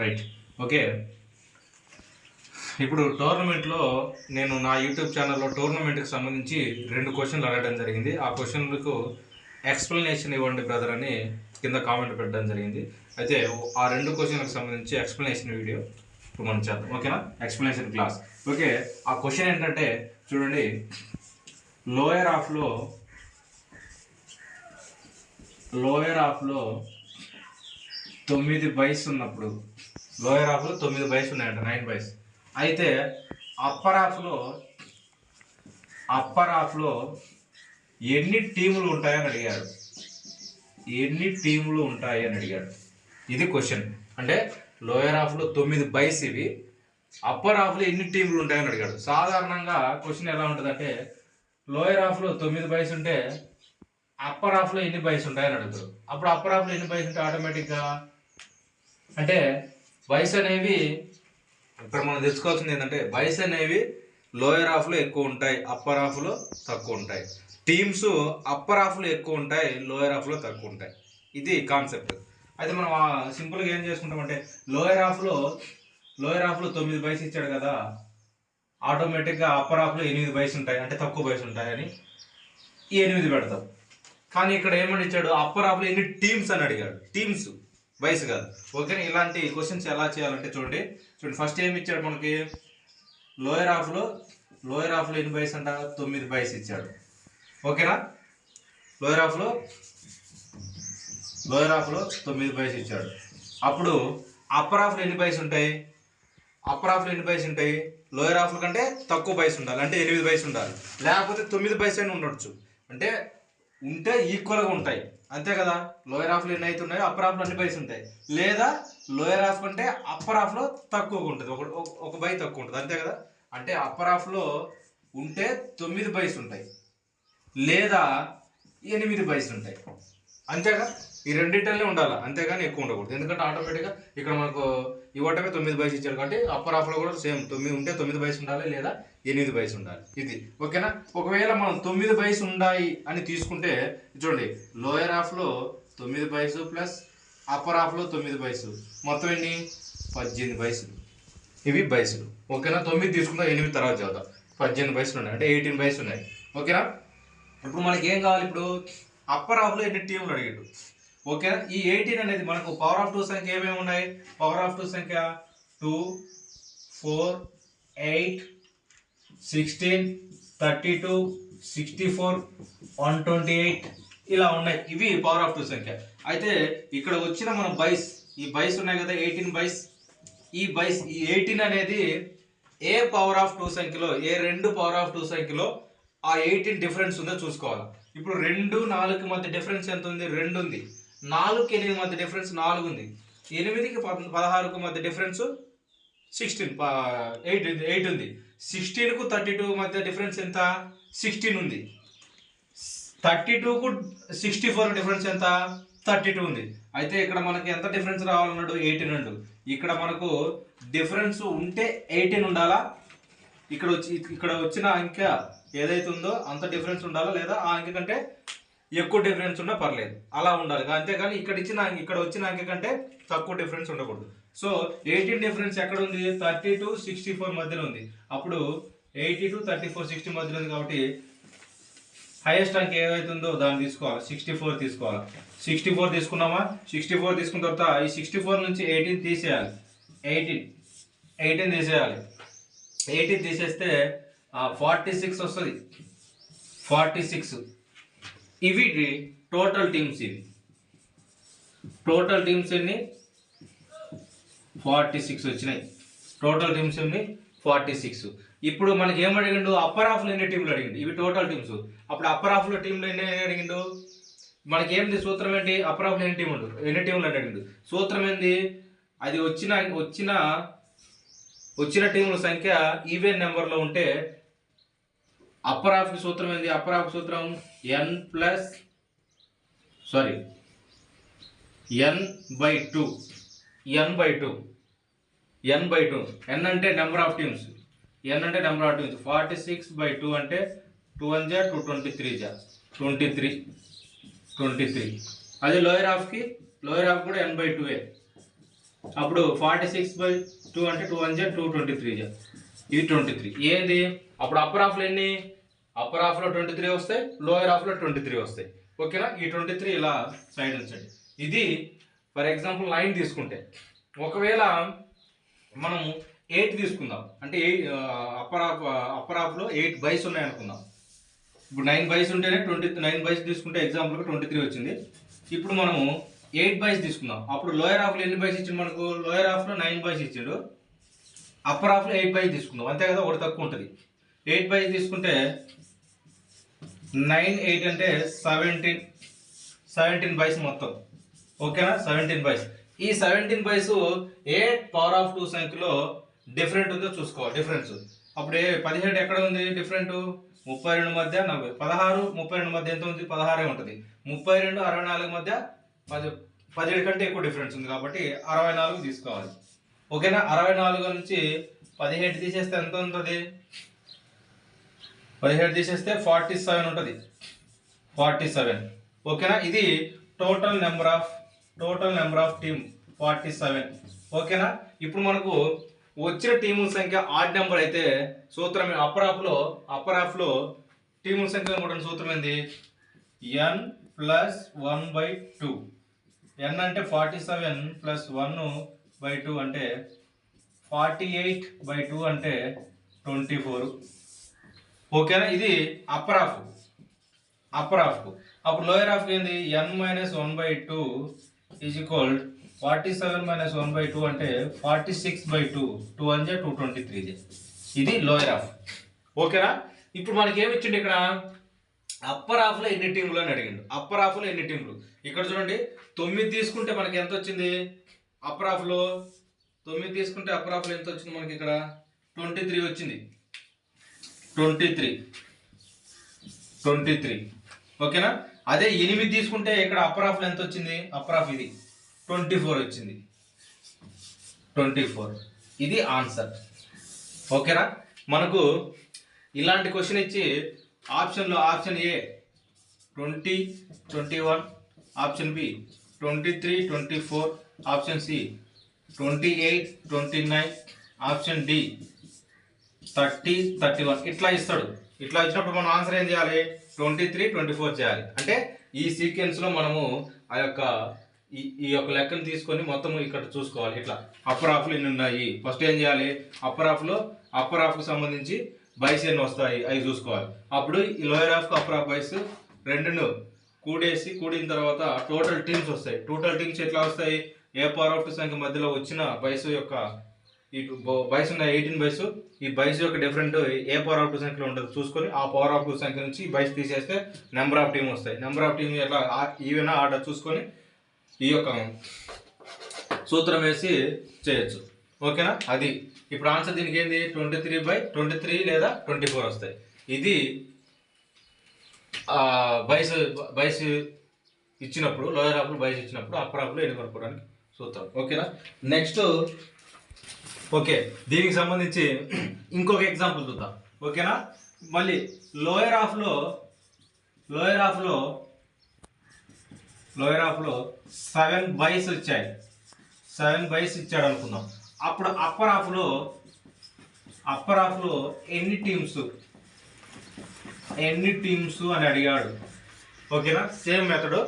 Right okay ఇప్పుడు టోర్నమెంట్లో నేను నా యూట్యూబ్ ఛానల్లో టోర్నమెంట్కి సంబంధించి రెండు క్వశ్చన్లు అడగడం జరిగింది. ఆ క్వశ్చన్లకు ఎక్స్ప్లెనేషన్ ఇవ్వండి బ్రదర్ అని కింద కామెంట్ పెట్టడం జరిగింది. అయితే ఆ రెండు క్వశ్చన్లకు సంబంధించి ఎక్స్ప్లెనేషన్ వీడియో ఇప్పుడు మనం చేద్దాం. ఓకేనా? Explanation class. ఓకే. ఆ క్వశ్చన్ ఏంటంటే చూడండి. లోయర్ ఆఫ్లో లోయర్ ఆఫ్లో తొమ్మిది బైస్ ఉన్నప్పుడు లోయర్ హాఫ్లో తొమ్మిది బైస్ ఉన్నాయంట నైన్ బైస్. అయితే అప్పర్ హాఫ్లో అప్పర్ హాఫ్లో ఎన్ని టీములు ఉంటాయని అడిగాడు. ఎన్ని టీములు ఉంటాయి అని అడిగాడు. ఇది క్వశ్చన్ అంటే లోయర్ హాఫ్లో తొమ్మిది బైస్ ఇవి అప్పర్ హాఫ్లో ఎన్ని టీములు ఉంటాయని అడిగాడు. సాధారణంగా క్వశ్చన్ ఎలా ఉంటుందంటే లోయర్ హాఫ్లో తొమ్మిది బైస్ ఉంటే అప్పర్ హాఫ్లో ఎన్ని బైస్ ఉంటాయని అడుగుతారు అప్పుడు అప్పర్ హాఫ్లో ఎన్ని బైస్ ఉంటే ఆటోమేటిక్గా అంటే వయసు అనేవి ఇక్కడ మనం తెలుసుకోవాల్సింది ఏంటంటే వయసు అనేవి లోయర్ హాఫ్లో ఎక్కువ ఉంటాయి అప్పర్ హాఫ్లో తక్కువ ఉంటాయి. టీమ్స్ అప్పర్ హాఫ్లో ఎక్కువ ఉంటాయి లోయర్ హాఫ్లో తక్కువ ఉంటాయి. ఇది కాన్సెప్ట్. అయితే మనం ఆ సింపుల్గా ఏం చేసుకుంటామంటే లోయర్ హాఫ్లో లోయర్ హాఫ్లో తొమ్మిది బైస్ ఇచ్చాడు కదా ఆటోమేటిక్గా అప్పర్ హాఫ్లో ఎనిమిది బైస్ ఉంటాయి అంటే తక్కువ బైస్ ఉంటాయని ఈ ఎనిమిది పెడతాం. కానీ ఇక్కడ ఏమని ఇచ్చాడు? అప్పర్ హాఫ్లో ఎన్ని టీమ్స్ అని అడిగాడు. టీమ్స్ వయసు కాదు. ఓకేనా? ఇలాంటి క్వశ్చన్స్ ఎలా చేయాలంటే చూడండి. చూడండి ఫస్ట్ ఏమి ఇచ్చాడు మనకి? లోయర్ హాఫ్లో లోయర్ హాఫ్లో ఎన్ని బైస్ అంట? తొమ్మిది బైస్ ఇచ్చాడు. ఓకేనా? లోయర్ హాఫ్లో లోయర్ హాఫ్లో తొమ్మిది బైస్ ఇచ్చాడు. అప్పుడు అప్పర్ హాఫ్లో ఎన్ని బైస్ ఉంటాయి? అప్పర్ హాఫ్లో ఎన్ని బైస్ ఉంటాయి? లోయర్ హాఫ్ల కంటే తక్కువ బైస్ ఉండాలి. అంటే ఎనిమిది బైస్ ఉండాలి. లేకపోతే తొమ్మిది బైస్ అయినా ఉండొచ్చు. అంటే ఉంటే ఈక్వల్గా ఉంటాయి. అంతే కదా? లోయర్ హాఫ్లో ఎన్ని అయితే ఉన్నాయో అప్పర్ హాఫ్లో అన్ని బైస్ ఉంటాయి. లేదా లోయర్ హాఫ్ కంటే అప్పర్ హాఫ్లో తక్కువగా ఉంటుంది. ఒక ఒక- బై తక్కువ ఉంటుంది. అంతే కదా? అంటే అప్పర్ హాఫ్లో ఉంటే తొమ్మిది బైస్ ఉంటాయి. లేదా ఎనిమిది బైస్ ఉంటాయి. అంతేగా ఈ రెండింటినే ఉండాలి. అంతేగాని ఎక్కువ ఉండకూడదు. ఎందుకంటే ఆటోమేటిక్గా ఇక్కడ మనకు ఇవ్వటమే తొమ్మిది బైస్ ఇచ్చారు కాబట్టి అప్పర్ హాఫ్లో కూడా సేమ్ తొమ్మిది ఉంటే తొమ్మిది బైస్ ఉండాలి. లేదా ఎనిమిది బైస్ ఉండాలి. ఇది ఓకేనా? ఒకవేళ మనం తొమ్మిది బైస్ ఉన్నాయి అని తీసుకుంటే చూడండి లోయర్ హాఫ్లో తొమ్మిది బైస్ ప్లస్ అప్పర్ హాఫ్లో తొమ్మిది బైస్. మొత్తం ఎన్ని? పద్దెనిమిది బైసులు ఇవి బైసులు ఓకేనా? తొమ్మిది తీసుకుందాం ఎనిమిది తర్వాత చదువుతాం పద్దెనిమిది బైసులు ఉన్నాయి. అంటే ఎయిటీన్ బైస్ ఉన్నాయి. ఓకేనా? ఇప్పుడు మనకి ఏం కావాలి ఇప్పుడు? అప్పర్ హాఫ్లో ఎన్ని టీంలు అడిగాడు? ఓకేనా? ఈ ఎయిటీన్ అనేది మనకు పవర్ ఆఫ్ టూ సంఖ్య ఏమేమి ఉన్నాయి? పవర్ ఆఫ్ టూ సంఖ్య two four eight sixteen thirty two sixty four one twenty eight ఇలా ఉన్నాయి. ఇవి పవర్ ఆఫ్ టూ సంఖ్య. అయితే ఇక్కడ వచ్చిన మన బైస్ ఈ బైస్ ఉన్నాయి కదా ఎయిటీన్ బైస్ ఈ బైస్ ఈ ఎయిటీన్ అనేది ఏ పవర్ ఆఫ్ టూ సంఖ్యలో ఏ రెండు పవర్ ఆఫ్ టూ సంఖ్యలో ఆ ఎయిటీన్ డిఫరెన్స్ ఉందో చూసుకోవాలి. ఇప్పుడు రెండు నాలుగు మధ్య డిఫరెన్స్ ఎంత ఉంది? రెండు ఉంది. నాలుగుకి ఎనిమిది మధ్య డిఫరెన్స్ నాలుగు ఉంది. ఎనిమిదికి పద- పదహారుకు మధ్య డిఫరెన్స్ సిక్స్టీన్ ఎయిట్ ఎయిట్ ఉంది. సిక్స్టీన్కు థర్టీ టూ మధ్య డిఫరెన్స్ ఎంత? సిక్స్టీన్ ఉంది. థర్టీ టూకు సిక్స్టీ ఫోర్ డిఫరెన్స్ ఎంత? థర్టీ టూ ఉంది. అయితే ఇక్కడ మనకి ఎంత డిఫరెన్స్ రావాలన్నాడు? ఎయిటీన్ అండు ఇక్కడ మనకు డిఫరెన్స్ ఉంటే ఎయిటీన్ ఉండాలా? ఇక్కడ వచ్చి ఇక్కడ వచ్చిన అంకె ఏదైతే ఉందో అంత డిఫరెన్స్ ఉండాలా లేదా ఆ అంకె కంటే ఎక్కువ డిఫరెన్స్ ఉన్నా పర్లేదు. అలా ఉండాలి. అంతేకాని ఇక్కడ ఇచ్చిన ఇక్కడ వచ్చిన అంకె కంటే తక్కువ డిఫరెన్స్ ఉండకూడదు. సో ఎయిటీన్ డిఫరెన్స్ ఎక్కడ ఉంది థర్టీ టు సిక్స్టీ ఫోర్ మధ్యలో ఉంది. అప్పుడు eighty two thirty four sixty మధ్యలో ఉంది కాబట్టి హైయెస్ట్ అంక్ ఏదైతుందో దాన్ని తీసుకోవాలి. సిక్స్టీ ఫోర్ తీసుకోవాలి. సిక్స్టీ ఫోర్ తీసుకున్నామా? సిక్స్టీ ఫోర్ తీసుకున్న తర్వాత ఈ సిక్స్టీ ఫోర్ నుంచి ఎయిటీన్ తీసేయాలి. ఎయిటీన్. ఎయిటీన్ తీసేయాలి. ఎయిటీన్ తీసేస్తే ఫార్టీ సిక్స్ వస్తుంది. Forty six. ఇవి టోటల్ టీమ్స్ ఇవి టోటల్ టీమ్స్ ఎన్ని ఫార్టీ సిక్స్ వచ్చినాయి. టోటల్ టీమ్స్ ఎన్ని ఫార్టీ సిక్స్. ఇప్పుడు మనకి ఏం అడిగిండు? అప్పర్ హాఫ్లో ఎన్ని టీంలు అడిగిండు? ఇవి టోటల్ టీమ్స్ అప్పుడు అప్పర్ హాఫ్లో టీంలు ఎన్ని అడిగిండు? మనకి ఏంది సూత్రం ఏంటి? అప్పర్ హాఫ్లో ఎన్ని టీం ఉండు? ఎన్ని టీంలు అడిగిండు. సూత్రం ఏంది? అది వచ్చిన వచ్చిన వచ్చిన టీముల సంఖ్య ఈవెన్ నెంబర్లో ఉంటే అప్పర్ హాఫ్కి సూత్రం ఏంది? అప్పర్ హాఫ్ సూత్రం N plus sorry N by two N by two N by two N అంటే నెంబర్ ఆఫ్ టీమ్స్ ఎన్ అంటే number of teams forty six by two అంటే టూ వన్ జా టూ ట్వంటీ త్రీ జా twenty three twenty three అదే lower హాఫ్కి lower half కూడా N by టూఏ అప్పుడు ఫార్టీ సిక్స్ బై టూ అంటే టూ వన్ జా టూ ట్వంటీ త్రీ జా ఇది ట్వంటీ త్రీ ఏంది? అప్పుడు అప్పర్ హాఫ్లో ఎన్ని? అప్పర్ హాఫ్లో ట్వంటీ త్రీ వస్తాయి లోయర్ హాఫ్లో ట్వంటీ త్రీ వస్తాయి. ఓకేనా? ఈ ట్వంటీ త్రీ ఇలా సైడ్ ఉంచండి. ఇది ఫర్ ఎగ్జాంపుల్ నైన్ తీసుకుంటే. ఒకవేళ మనం ఎయిట్ తీసుకుందాం. అంటే ఎయిట్ అప్పర్ హాఫ్ అప్పర్ హాఫ్లో ఎయిట్ బైస్ ఉన్నాయి అనుకుందాం ఇప్పుడు నైన్ బైస్ ఉంటేనే ట్వంటీ నైన్ బైస్ తీసుకుంటే ఎగ్జాంపుల్గా ట్వంటీ త్రీ వచ్చింది. ఇప్పుడు మనము ఎయిట్ బైస్ తీసుకుందాం. అప్పుడు లోయర్ హాఫ్లో ఎన్ని బైస్ ఇచ్చిండు మనకు? లోయర్ హాఫ్లో నైన్ బైస్ ఇచ్చాడు. అప్పర్ హాఫ్లో ఎయిట్ బైస్ తీసుకుందాం. అంతే కదా ఒకటి తక్కువ ఉంటుంది. ఎయిట్ బైస్ తీసుకుంటే నైన్ ఎయిట్ అంటే సెవెంటీన్ సెవెంటీన్ బైస్ మొత్తం. ఓకేనా సెవెంటీన్ బైస్ ఈ సెవెంటీన్ బైస్ ఏ పవర్ ఆఫ్ టూ సంఖ్యలో డిఫరెంట్ ఉందో చూసుకోవాలి డిఫరెన్స్ అప్పుడు ఏ పదిహేడు ఎక్కడ ఉంది? డిఫరెంట్ ముప్పై రెండు మధ్య నలభై. పదహారు ముప్పై రెండు మధ్య ఎంత ఉంది? పదహారే ఉంటుంది. ముప్పై రెండు అరవై నాలుగు మధ్య పది పదిహేడు కంటే ఎక్కువ డిఫరెన్స్ ఉంది కాబట్టి అరవై నాలుగు తీసుకోవాలి. ఓకేనా? అరవై నాలుగు నుంచి పదిహేడు తీసేస్తే ఎంత ఉంటుంది? పదిహేడు తీసేస్తే ఫార్టీ సెవెన్ ఉంటుంది. ఫార్టీ సెవెన్ ఓకేనా? ఇది total number of total number of team forty seven ఓకేనా ఇప్పుడు మనకు వచ్చిన టీముల సంఖ్య ఆడ్ నెంబర్ అయితే సూత్రం అప్పర్ హాఫ్లో అప్పర్ హాఫ్లో టీముల సంఖ్య కూడా సూత్రం ఏంది? N plus one by two N అంటే forty seven plus one by two అంటే ఫార్టీ ఎయిట్ బై టూ అంటే ట్వంటీ ఫోర్ ఓకేనా ఇది అప్పర్ హాఫ్ అప్పర్ హాఫ్ అప్పుడు లోయర్ హాఫ్ ఏంది? N minus one by two is equal forty seven minus one by two అంటే forty six by two two one J two twenty three జే ఇది lower half ఓకేనా ఇప్పుడు మనకి ఏమి ఇచ్చిండు ఇక్కడ? అప్పర్ హాఫ్లో ఎన్ని టీంలు అని అడిగిండు. అప్పర్ హాఫ్లో ఎన్ని టీంలు ఇక్కడ చూడండి తొమ్మిది తీసుకుంటే మనకి ఎంత వచ్చింది? అప్పర్ హాఫ్లో తొమ్మిది తీసుకుంటే అప్పర్ హాఫ్లో ఎంత వచ్చింది మనకి ఇక్కడ? ట్వంటీ త్రీ వచ్చింది. ట్వంటీ త్రీ ట్వంటీ త్రీ ఓకేనా? అదే ఎనిమిది తీసుకుంటే ఇక్కడ అప్పర్ హాఫ్లో ఎంత వచ్చింది? అప్పర్ హాఫ్ ఇది. ట్వంటీ ఫోర్ వచ్చింది. ట్వంటీ ఫోర్ ఇది ఆన్సర్ ఓకేనా? మనకు ఇలాంటి క్వశ్చన్ ఇచ్చి ఆప్షన్లో option A twenty twenty one option B twenty three twenty four option C twenty eight twenty nine option D thirty thirty one ఇట్లా ఇస్తాడు. ఇట్లా ఇచ్చినప్పుడు మనం ఆన్సర్ ఏం చేయాలి? ట్వంటీ త్రీ ట్వంటీ ఫోర్ చేయాలి. అంటే ఈ సీక్వెన్స్లో మనము ఆ యొక్క ఈ ఈ యొక్క లెక్కను తీసుకొని మొత్తం ఇక్కడ చూసుకోవాలి. ఇట్లా అప్పర్ ఆఫ్లు ఎన్ని ఉన్నాయి? ఫస్ట్ ఏం చేయాలి? అప్పర్ హాఫ్లో అప్పర్ హాఫ్కి సంబంధించి బైస్ ఎన్ని వస్తాయి? అవి చూసుకోవాలి. అప్పుడు ఈ lower half upper half byes రెండును కూడేసి కూడిన తర్వాత టోటల్ టీమ్స్ వస్తాయి. టోటల్ టీమ్స్ ఎట్లా వస్తాయి? ఏ పవర్ ఆఫ్ సంఖ్య మధ్యలో వచ్చిన బైస్ యొక్క ఈ బైస్ ఉన్న ఎయిటీన్ బైస్ ఈ బైస్ యొక్క డిఫరెంట్ ఏ పవర్ ఆఫ్ టూ సంఖ్యలో ఉంటుంది చూసుకొని ఆ పవర్ ఆఫ్ టూ సంఖ్య నుంచి బైస్ తీసేస్తే నెంబర్ ఆఫ్ టీమ్ వస్తాయి. నెంబర్ ఆఫ్ టీమ్ ఎట్లా ఈవెన్ ఆర్డర్ చూసుకొని ఈ యొక్క సూత్రం వేసి చేయొచ్చు. ఓకేనా? అది. ఇప్పుడు ఆన్సర్ దీనికి ఏంది? Twenty three by twenty three లేదా ట్వంటీ ఫోర్ వస్తాయి. ఇది బైస్ బైస్ ఇచ్చినప్పుడు లోయర్ ఆఫ్లు బైస్ ఇచ్చినప్పుడు అప్పర్ ఆఫ్లు ఎన్ని కొనుక్కోవడానికి సూత్రం. ఓకేనా? నెక్స్ట్ ఓకే దీనికి సంబంధించి ఇంకొక ఎగ్జాంపుల్ చూద్దాం. ఓకేనా? మళ్ళీ లోయర్ ఆఫ్లో లోయర్ ఆఫ్లో లోయర్ ఆఫ్లో సెవెన్ బైస్ వచ్చాయి. సెవెన్ బైస్ ఇచ్చాడు అనుకుందాం. అప్పుడు అప్పర్ హాఫ్లో అప్పర్ హాఫ్లో ఎన్ని టీమ్స్ ఎన్ని టీమ్స్ అని అడిగాడు. ఓకేనా? సేమ్ మెథడ్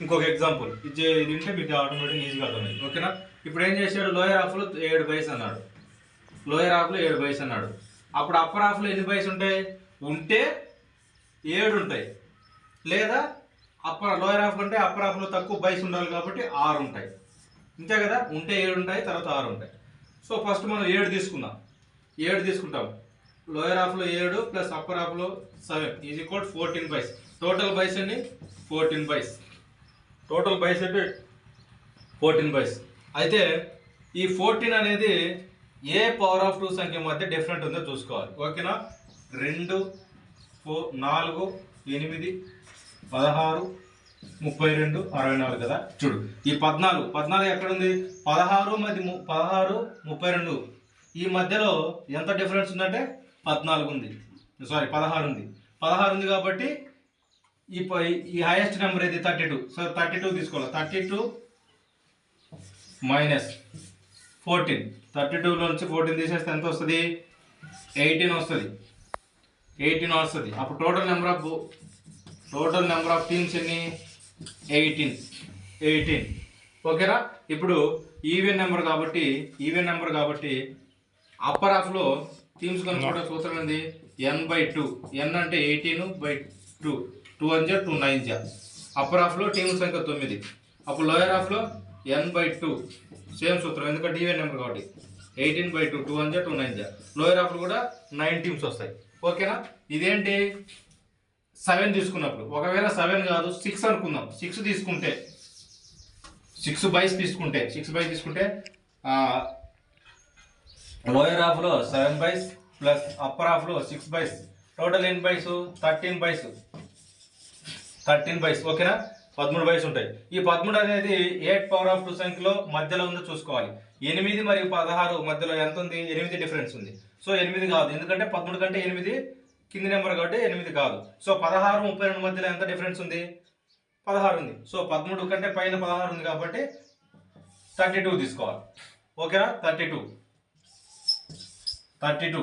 ఇంకొక ఎగ్జాంపుల్ ఇది ఇది ఉంటే మీకు ఆటోమేటిక్ ఈజీగా అర్థమైంది. ఓకేనా? ఇప్పుడు ఏం చేశాడు? లోయర్ హాఫ్లో ఏడు బైస్ అన్నాడు. లోయర్ హాఫ్లో ఏడు బైస్ అన్నాడు. అప్పుడు అప్పర్ హాఫ్లో ఎన్ని బైస్ ఉంటాయి ఉంటే ఏడు ఉంటాయి. లేదా అప్పర్ లోయర్ హాఫ్ అంటే అప్పర్ హాఫ్లో తక్కువ బైస్ ఉండాలి కాబట్టి ఆరు ఉంటాయి. అంతే కదా? ఉంటే ఏడు ఉంటాయి తర్వాత ఆరు ఉంటాయి. సో ఫస్ట్ మనం ఏడు తీసుకుందాం. ఏడు తీసుకుంటాం. లోయర్ హాఫ్లో ఏడు ప్లస్ అప్పర్ హాఫ్లో seven is equal fourteen byes total byes అండి ఫోర్టీన్ బైస్ టోటల్ బైస్ అంటే ఫోర్టీన్ బైస్ అయితే ఈ ఫోర్టీన్ అనేది ఏ పవర్ ఆఫ్ టూ సంఖ్య మధ్య డిఫరెంట్ ఉందో చూసుకోవాలి. ఓకేనా? రెండు ఫోర్ నాలుగు ఎనిమిది పదహారు ముప్పై రెండు అరవై నాలుగు కదా? చూడు ఈ పద్నాలుగు. పద్నాలుగు ఎక్కడ ఉంది పదహారు మధ్య ము- పదహారు ముప్పై రెండు. ఈ మధ్యలో ఎంత డిఫరెన్స్ ఉందంటే పద్నాలుగు ఉంది. సారీ పదహారు ఉంది. పదహారు ఉంది కాబట్టి ఈ ఈ హైయెస్ట్ నెంబర్ ఏది? Thirty two so thirty two తీసుకోవాలి. Thirty two minus fourteen thirty టూలో నుంచి ఫోర్టీన్ తీసేస్తే ఎంత వస్తుంది? ఎయిటీన్ వస్తుంది. ఎయిటీన్ వస్తుంది. అప్పుడు total number of total number of teams ఎన్ని? ఎయిటీన్. ఎయిటీన్. ఓకేనా? ఇప్పుడు ఈవెన్ నెంబర్ కాబట్టి ఈవెన్ నెంబర్ కాబట్టి అప్పర్ హాఫ్లో టీమ్స్ కనుక్కోవడం సూత్రం ఏంది? N by two. ఎన్ అంటే ఎయిటీన్ బై టూ. టూ జా టూ నైన్ జా. అప్పర్ హాఫ్లో టీమ్ సంఖ్య తొమ్మిది. అప్పుడు లోయర్ హాఫ్లో ఎన్ బై టూ సేమ్ సూత్రం ఎందుకంటే ఈవెన్ నెంబర్ కాబట్టి. Eighteen by two two one జా టూ నైన్ జా లోయర్ అప్పుడు కూడా నైన్ టీమ్స్ వస్తాయి ఓకేనా ఇదేంటి? సెవెన్ తీసుకున్నప్పుడు. ఒకవేళ సెవెన్ కాదు సిక్స్ అనుకుందాం. సిక్స్ తీసుకుంటే సిక్స్ బైస్ తీసుకుంటే సిక్స్ బైస్ తీసుకుంటే లోయర్ హాఫ్లో సెవెన్ బైస్ ప్లస్ అప్పర్ హాఫ్లో సిక్స్ బైస్ టోటల్ ఎన్ని byes thirteen byes thirteen byes ఓకేనా పదమూడు బైస్ ఉంటాయి. ఈ పదమూడు అనేది ఎయిట్ పవర్ ఆఫ్ టూ సంఖ్యలో మధ్యలో ఉందో చూసుకోవాలి. ఎనిమిది మరియు పదహారు మధ్యలో ఎంత ఉంది? ఎనిమిది డిఫరెన్స్ ఉంది. సో ఎనిమిది కాదు. ఎందుకంటే పదమూడు కంటే ఎనిమిది కింది నెంబర్ కాబట్టి ఎనిమిది కాదు. సో పదహారు ముప్పై రెండు మధ్యలో ఎంత డిఫరెన్స్ ఉంది? పదహారు ఉంది. సో పదమూడు కంటే పైన పదహారు ఉంది కాబట్టి థర్టీ టూ తీసుకోవాలి. ఓకేనా? Thirty two. Thirty two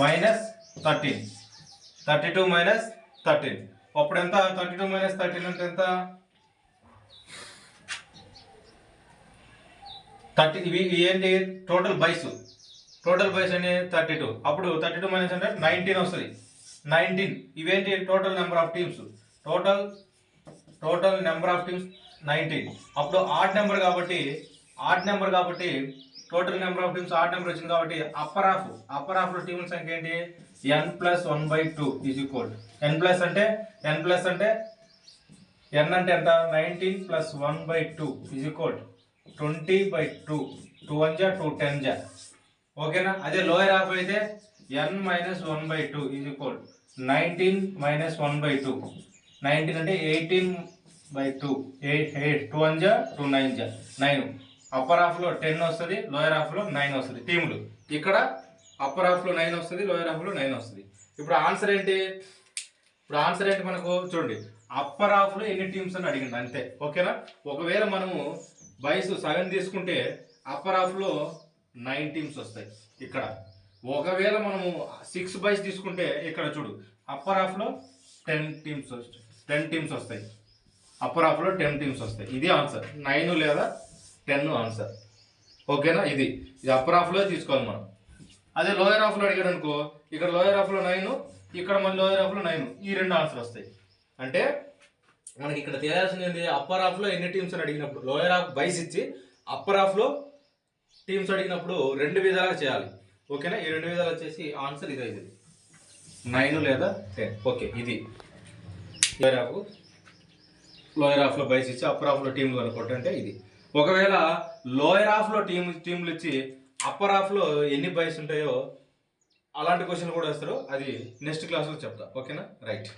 minus thirteen. Thirty two minus thirteen. అప్పుడు ఎంత థర్టీ టూ మైనస్ థర్టీన్ అంటే ఎంత? థర్టీ ఇవి ఏంటి? టోటల్ బైస్ టోటల్ బైస్ అని థర్టీ టూ అప్పుడు థర్టీ టూ మైనస్ అంటే నైన్టీన్ వస్తుంది. నైన్టీన్ ఇవేంటి? Total number of teams total total number of teams nineteen అప్పుడు ఆడ్ నెంబర్ కాబట్టి ఆడ్ నెంబర్ కాబట్టి total number of teams odd number వచ్చింది కాబట్టి అప్పర్ హాఫ్ అప్పర్ హాఫ్లో టీమ్స్ సంఖ్య ఏంటి? N plus one by two is equal N plus అంటే N plus అంటే ఎన్ అంటే ఎంత? Nineteen plus one by two is equal twenty by two two one జా టూ టెన్ జా ఓకేనా అదే లోయర్ హాఫ్ అయితే N minus one by two is equal nineteen minus one by two nineteen అంటే eighteen by two eight eight two one జా two nine జా nine upper హాఫ్లో ten వస్తుంది లోయర్ హాఫ్లో నైన్ వస్తుంది. టీములు. ఇక్కడ అప్పర్ హాఫ్లో నైన్ వస్తుంది లోయర్ హాఫ్లో నైన్ వస్తుంది. ఇప్పుడు ఆన్సర్ ఏంటి? ఇప్పుడు ఆన్సర్ ఏంటి మనకు? చూడండి. అప్పర్ హాఫ్లో ఎన్ని టీమ్స్ అని అడిగింది అంతే. ఓకేనా? ఒకవేళ మనము బైస్ సగం తీసుకుంటే అప్పర్ హాఫ్లో నైన్ టీమ్స్ వస్తాయి ఇక్కడ. ఒకవేళ మనము సిక్స్ బైస్ తీసుకుంటే ఇక్కడ చూడు. అప్పర్ హాఫ్లో టెన్ టీమ్స్ టెన్ టీమ్స్ వస్తాయి. అప్పర్ హాఫ్లో టెన్ టీమ్స్ వస్తాయి. ఇది ఆన్సర్ నైన్ లేదా టెన్ ఆన్సర్. ఓకేనా? ఇది. ఇది అప్పర్ హాఫ్లో తీసుకోవాలి మనం. అదే లోయర్ హాఫ్లో అడిగాడు అనుకో ఇక్కడ లోయర్ హాఫ్లో నైన్ ఇక్కడ మళ్ళీ లోయర్ హాఫ్లో నైన్ ఈ రెండు ఆన్సర్ వస్తాయి. అంటే మనకి ఇక్కడ తెలియాల్సింది అప్పర్ హాఫ్లో ఎన్ని టీమ్స్ అని అడిగినప్పుడు లోయర్ హాఫ్ బైస్ ఇచ్చి అప్పర్ హాఫ్లో టీమ్స్ అడిగినప్పుడు రెండు విధాలుగా చేయాలి. ఓకేనా? ఈ రెండు విధాలు వచ్చేసి ఆన్సర్ ఇదే ఇది. నైన్ లేదా టెన్ ఓకే ఇది. లోయర్ హాఫ్ లోయర్ హాఫ్లో బైస్ ఇచ్చి అప్పర్ హాఫ్లో టీంలు కనుక్కోవటం అంటే ఇది. ఒకవేళ లోయర్ హాఫ్లో టీమ్ టీంలు ఇచ్చి అప్పర్ హాఫ్లో ఎన్ని బైస్ ఉంటాయో అలాంటి క్వశ్చన్ కూడా వేస్తారు. అది నెక్స్ట్ క్లాస్లో చెప్తా. ఓకేనా రైట్